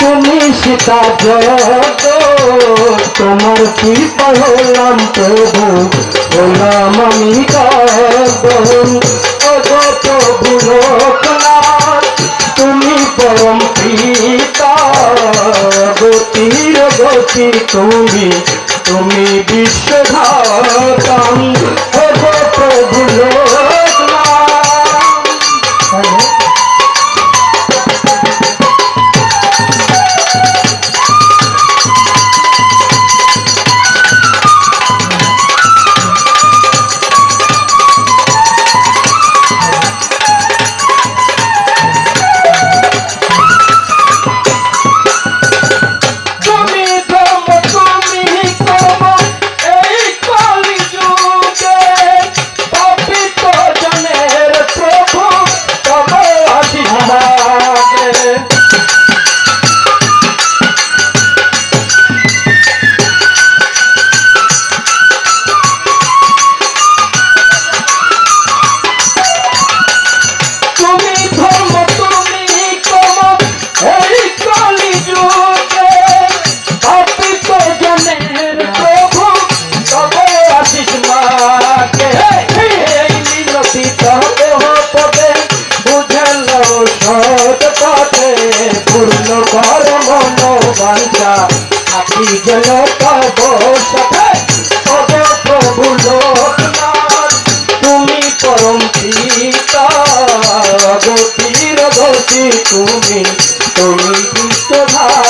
তুমি সীতা জয়ত তোমার কি হলাম প্রভু বললাম আমি তুমি পরম পিতা গতির গতি তুমি তুমি বিশ্বধাতাম প্রভু লোক তবে পদে বুঝল সৎ পথে, পূর্ণ কর মন বাঞ্ছা থাকি গেল তব সাথে তুমি তুমি তুমি বিশ্বধাতম